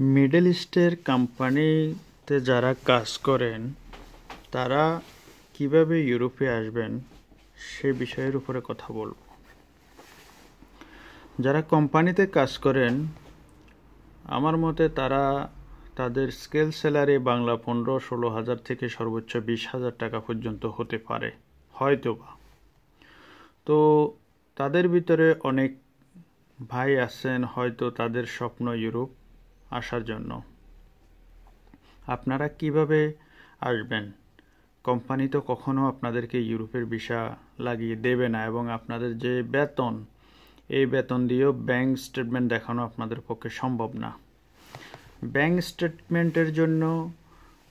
Middle ইস্টের কোম্পানিতে যারা কাজ করেন, তারা কীভাবে ইউরোপে আসবেন সে বিষয়ের উপরে কথা বলব। যারা কোম্পানিতে কাজ করেন, আমার মতে তারা তাদের স্কেল স্যালারি বাংলা পনেরো, ষোলো হাজার থেকে সর্বোচ্চ বিশ হাজার টাকা পর্যন্ত হতে পারে হয়তো বা তো তাদের ভিতরে অনেক ভাই আছেন, হয়তো তাদের স্বপ্ন ইউরোপ আসার জন্য। আপনারা কীভাবে আসবেন? কোম্পানি তো কখনো আপনাদেরকে ইউরোপের ভিসা লাগিয়ে দেবে না এবং আপনাদের যে বেতন, এই বেতন দিয়েও ব্যাংক স্টেটমেন্ট দেখানো আপনাদের পক্ষে সম্ভব না। ব্যাংক স্টেটমেন্টের জন্য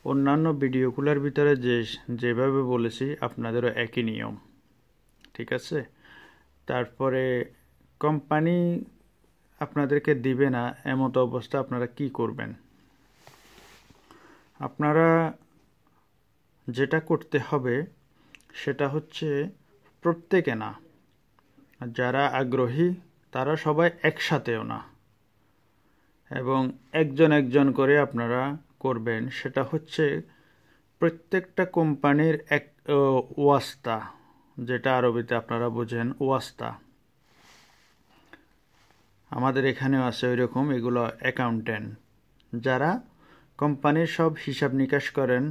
অন্যান্য ভিডিওগুলোর ভিতরে যে, যেভাবে বলেছি, আপনাদেরও একই নিয়ম। ঠিক আছে? তারপরে কোম্পানি আপনাদেরকে দিবে না, এমতো অবস্থা আপনারা কি করবেন? আপনারা যেটা করতে হবে, সেটা হচ্ছে প্রত্যেকে না। যারা আগ্রহী, তারা সবাই একসাথেও না। এবং একজন একজন করে আপনারা করবেন, সেটা হচ্ছে প্রত্যেকটা কোম্পানির এক ওয়াস্তা, যেটা আরবিতে আপনারা বোঝেন ওয়াস্তা। আমাদের এখানেও আছে ওই রকম এগুলো অ্যাকাউন্টেন্ট যারা কোম্পানির সব হিসাব নিকাশ করেন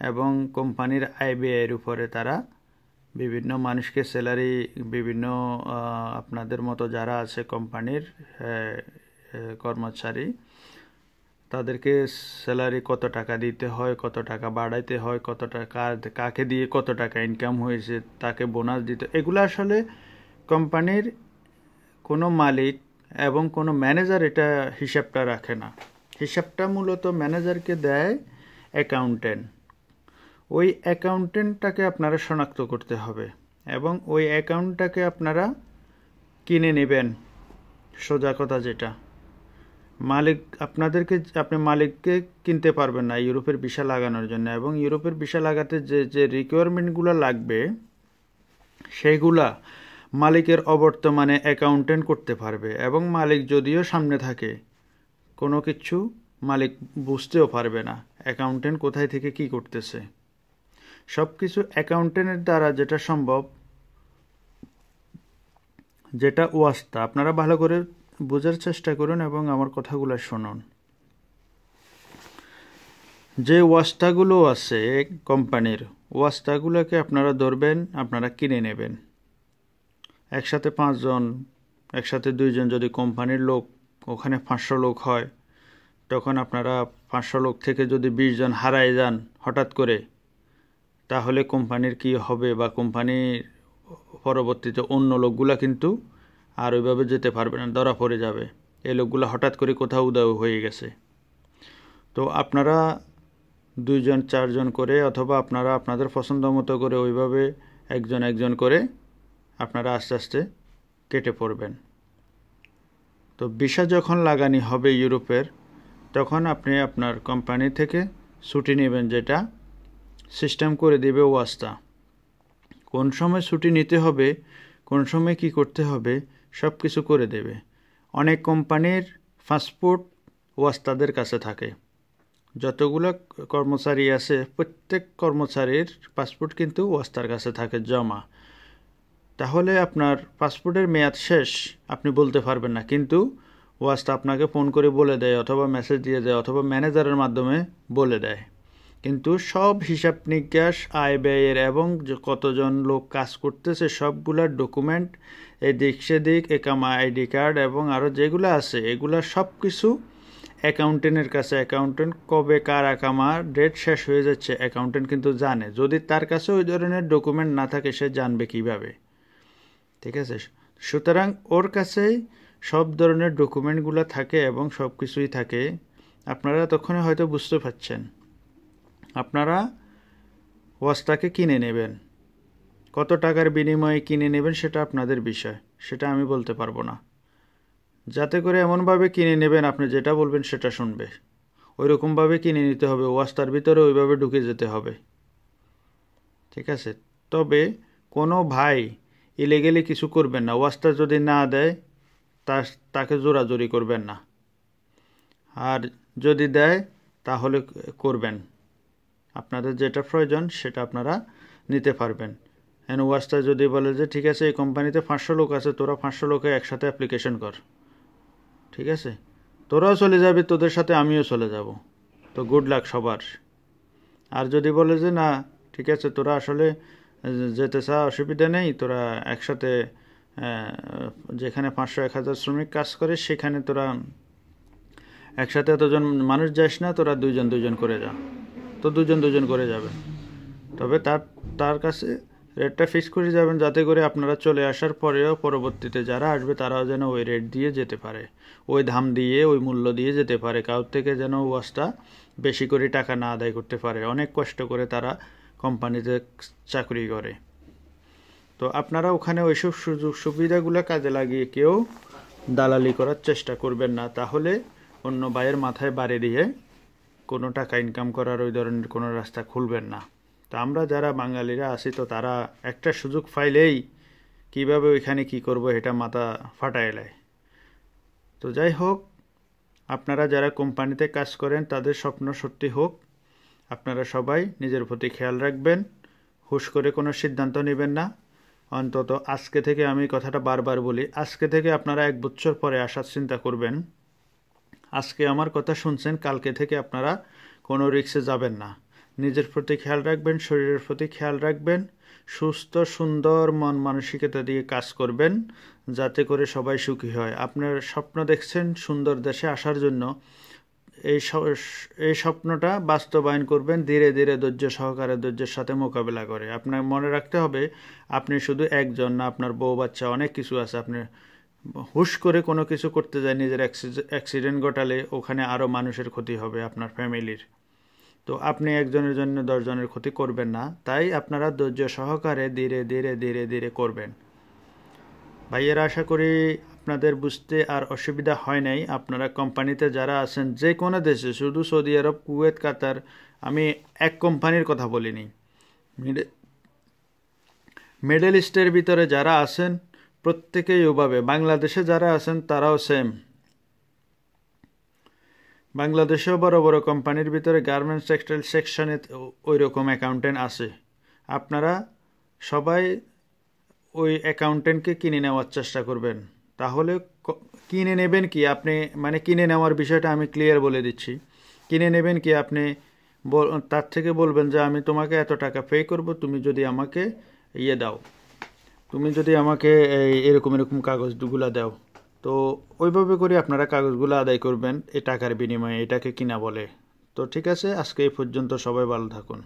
এবং কোম্পানির আয় ব্যয়ের উপরে তারা বিভিন্ন মানুষকে স্যালারি বিভিন্ন আপনাদের মতো যারা আছে কোম্পানির কর্মচারী, তাদেরকে স্যালারি কত টাকা দিতে হয়, কত টাকা বাড়াইতে হয়, কত টাকা, কাকে দিয়ে কত টাকা ইনকাম হয়েছে, তাকে বোনাস দিতে এগুলো আসলে কোম্পানির কোনো মালিক এবং কোনো ম্যানেজার এটা হিসাবটা রাখে না। হিসাবটা মূলত ম্যানেজারকে দেয় অ্যাকাউন্টেন্ট ওই অ্যাকাউন্টেন্টটাকে আপনারা শনাক্ত করতে হবে এবং ওই অ্যাকাউন্টটাকে আপনারা কিনে নেবেন, সোজা কথা যেটা। মালিক, আপনাদেরকে, আপনি মালিককে কিনতে পারবেন না ইউরোপের ভিসা লাগানোর জন্য এবং ইউরোপের ভিসা লাগাতে যে যে রিকোয়ারমেন্টগুলো লাগবে, সেইগুলা মালিকের অবর্তমানে অ্যাকাউন্টেন্ট করতে পারবে এবং মালিক যদিও সামনে থাকে, কোনো কিছু মালিক বুঝতেও পারবে না অ্যাকাউন্টেন্ট কোথায় থেকে কি করতেছে। সব কিছু অ্যাকাউন্টেন্টের দ্বারা যেটা সম্ভব, যেটা ওয়াস্তা আপনারা ভালো করে বোঝার চেষ্টা করুন এবং আমার কথাগুলো শুনুন। যে ওয়াস্তাগুলো আছে কোম্পানির ওয়াস্তাগুলোকে আপনারা ধরবেন, আপনারা কিনে নেবেন। একসাথে পাঁচজন, একসাথে দুইজন যদি কোম্পানির লোক, ওখানে পাঁচশো লোক হয়, তখন আপনারা পাঁচশো লোক থেকে যদি বিশ জন হারায় যান হঠাৎ করে, তাহলে কোম্পানির কি হবে বা কোম্পানির পরবর্তীতে অন্য লোকগুলা কিন্তু আর ওইভাবে যেতে পারবে না, ধরা পড়ে যাবে। এই লোকগুলো হঠাৎ করে কোথাও উদয় হয়ে গেছে। তো আপনারা দুইজন, চারজন করে অথবা আপনারা আপনাদের পছন্দ মতো করে ওইভাবে একজন একজন করে আপনারা আস্তে আস্তে কেটে পড়বেন। তো ভিসা যখন লাগানি হবে ইউরোপের, তখন আপনি আপনার কোম্পানি থেকে ছুটি নেবেন যেটা সিস্টেম করে দেবে ওয়াস্তা। কোন সময় ছুটি নিতে হবে, কোন সময় কি করতে হবে সব কিছু করে দেবে। অনেক কোম্পানির পাসপোর্ট ওয়াস্তাদের কাছে থাকে। যতগুলো কর্মচারী আছে, প্রত্যেক কর্মচারীর পাসপোর্ট কিন্তু ওয়াস্তার কাছে থাকে জমা। তাহলে আপনার পাসপোর্টের মেয়াদ শেষ, আপনি বলতে পারবেন না। কিন্তু ওয়াস্তা আপনাকে ফোন করে বলে দেয় অথবা মেসেজ দিয়ে দেয় অথবা ম্যানেজারের মাধ্যমে বলে দেয়। কিন্তু সব হিসাব নিকাশ, আয় ব্যয়ের এবং কতজন লোক কাজ করতেছে সবগুলার ডকুমেন্ট, এদিক সেদিক, একামা আইডি কার্ড এবং আরও যেগুলো আছে, এগুলো সব কিছু অ্যাকাউন্টেন্টের কাছে। অ্যাকাউন্টেন্ট কবে, কার আকামা ডেট শেষ হয়ে যাচ্ছে, অ্যাকাউন্টেন্ট কিন্তু জানে। যদি তার কাছে ওই ধরনের ডকুমেন্ট না থাকে, সে জানবে কীভাবে? ঠিক আছে? সুতরাং ওর কাছেই সব ধরনের ডকুমেন্টগুলো থাকে এবং সব কিছুই থাকে। আপনারা তখনই হয়তো বুঝতে পারছেন। আপনারা ওয়াস্তাকে কিনে নেবেন। কত টাকার বিনিময়ে কিনে নেবেন সেটা আপনাদের বিষয়। সেটা আমি বলতে পারব না। যাতে করে এমনভাবে কিনে নেবেন, আপনি যেটা বলবেন সেটা শুনবে। ওই রকমভাবে কিনে নিতে হবে। ওয়াস্তার ভিতরে ওইভাবে ঢুকে যেতে হবে। ঠিক আছে? তবে কোনো ভাই ইলেগেলি কিছু করবেন না। ওয়াস্তা যদি না দেয়, তা তাকে জোরাজোরি করবেন না। আর যদি দেয়, তাহলে করবেন। আপনাদের যেটা প্রয়োজন, সেটা আপনারা নিতে পারবেন। এন ওয়াজটা যদি বলে যে, ঠিক আছে, এই কোম্পানিতে পাঁচশো লোক আছে, তোরা পাঁচশো লোকে একসাথে অ্যাপ্লিকেশন কর। ঠিক আছে? তোরাও চলে যাবি, তোদের সাথে আমিও চলে যাব। তো গুড লাক সবার। আর যদি বলে যে, না, ঠিক আছে, তোরা আসলে যেতে চা অসুবিধা নেই। তোরা একসাথে যেখানে পাঁচশো এক হাজার শ্রমিক কাজ করে, সেখানে তোরা একসাথে এতজন মানুষ যাস না, তোরা দুজন দুজন করে যা। তো দুজন দুজন করে যাবে। তবে তার তার কাছে রেটটা ফিক্স করে যাবেন, যাতে করে আপনারা চলে আসার পরেও পরবর্তীতে যারা আসবে, তারাও যেন ওই রেট দিয়ে যেতে পারে। ওই দাম দিয়ে, ওই মূল্য দিয়ে যেতে পারে। কারোর থেকে যেন ওয়াশটা বেশি করে টাকা না আদায় করতে পারে। অনেক কষ্ট করে তারা কোম্পানিতে চাকরি করে। তো আপনারা ওখানে ওইসব সুযোগ সুবিধাগুলো কাজে লাগিয়ে কেউ দালালি করার চেষ্টা করবেন না। তাহলে অন্য বাইয়ের মাথায় বাড়ি দিয়ে কোনো টাকা ইনকাম করার ওই ধরনের কোনো রাস্তা খুলবেন না। তা আমরা যারা বাঙালিরা আছি, তো তারা একটা সুযোগ পাইলেই কীভাবে ওইখানে কি করব এটা মাথা ফাটায় এলায় তো যাই হোক, আপনারা যারা কোম্পানিতে কাজ করেন, তাদের স্বপ্ন সত্যি হোক আপনারা সবাই নিজের প্রতি খেয়াল রাখবেন, হুশ করে কোনো সিদ্ধান্ত নেবেন না। অন্তত আজকে থেকে আমি কথাটা বারবার বলি, আজকে থেকে আপনারা এক বছর পরে আসার চিন্তা করবেন। আজকে আমার কথা শুনছেন, কালকে থেকে আপনারা কোনো রিক্সে যাবেন না। নিজের প্রতি খেয়াল রাখবেন, শরীরের প্রতি খেয়াল রাখবেন, সুস্থ, সুন্দর, মন মানসিকতা দিয়ে কাজ করবেন, যাতে করে সবাই সুখী হয়। আপনার স্বপ্ন দেখছেন সুন্দর দেশে আসার জন্য এই এই স্বপ্নটা বাস্তবায়ন করবেন, ধীরে ধীরে ধৈর্য সহকারে ধৈর্যের সাথে মোকাবেলা করে। আপনার মনে রাখতে হবে, আপনি শুধু একজন না, আপনার বউ বাচ্চা অনেক কিছু আছে। আপনি হুশ করে কোনো কিছু করতে যায়, নিজের অ্যাক্সিডেন্ট ঘটালে ওখানে আরও মানুষের ক্ষতি হবে আপনার ফ্যামিলির। তো আপনি একজনের জন্য দশজনের ক্ষতি করবেন না, তাই আপনারা ধৈর্য সহকারে ধীরে ধীরে ধীরে ধীরে করবেন। ভাইয়েরা, আশা করি আপনাদের বুঝতে আর অসুবিধা হয় নাই। আপনারা কোম্পানিতে যারা আছেন, যে কোনো দেশে, শুধু সৌদি আরব, কুয়েত, কাতার, আমি এক কোম্পানির কথা বলিনি। মিডল ইস্টের ভিতরে যারা আছেন, প্রত্যেকেই ওভাবে। বাংলাদেশে যারা আছেন, তারাও সেম বাংলাদেশেও বড় বড় কোম্পানির ভিতরে গার্মেন্টস টেক্সটাইল সেকশনে ওই রকম অ্যাকাউন্টেন্ট আছে। আপনারা সবাই ওই অ্যাকাউন্টেন্টকে কিনে নেওয়ার চেষ্টা করবেন। তাহলে কিনে নেবেন কি? আপনি মানে কিনে নেওয়ার বিষয়টা আমি ক্লিয়ার বলে দিচ্ছি। কিনে নেবেন কি? আপনি তার থেকে বলবেন যে, আমি তোমাকে এত টাকা পে করব, তুমি যদি আমাকে ইয়ে দাও। তুমি যদি আমাকে এরকম এরকম কাগজগুলো দাও। তো ওইভাবে করে আপনারা কাগজগুলো আদায় করবেন এ টাকার বিনিময়ে, এটাকে কিনা বলে। তো ঠিক আছে, আজকে এই পর্যন্ত সবাই ভালো থাকুন।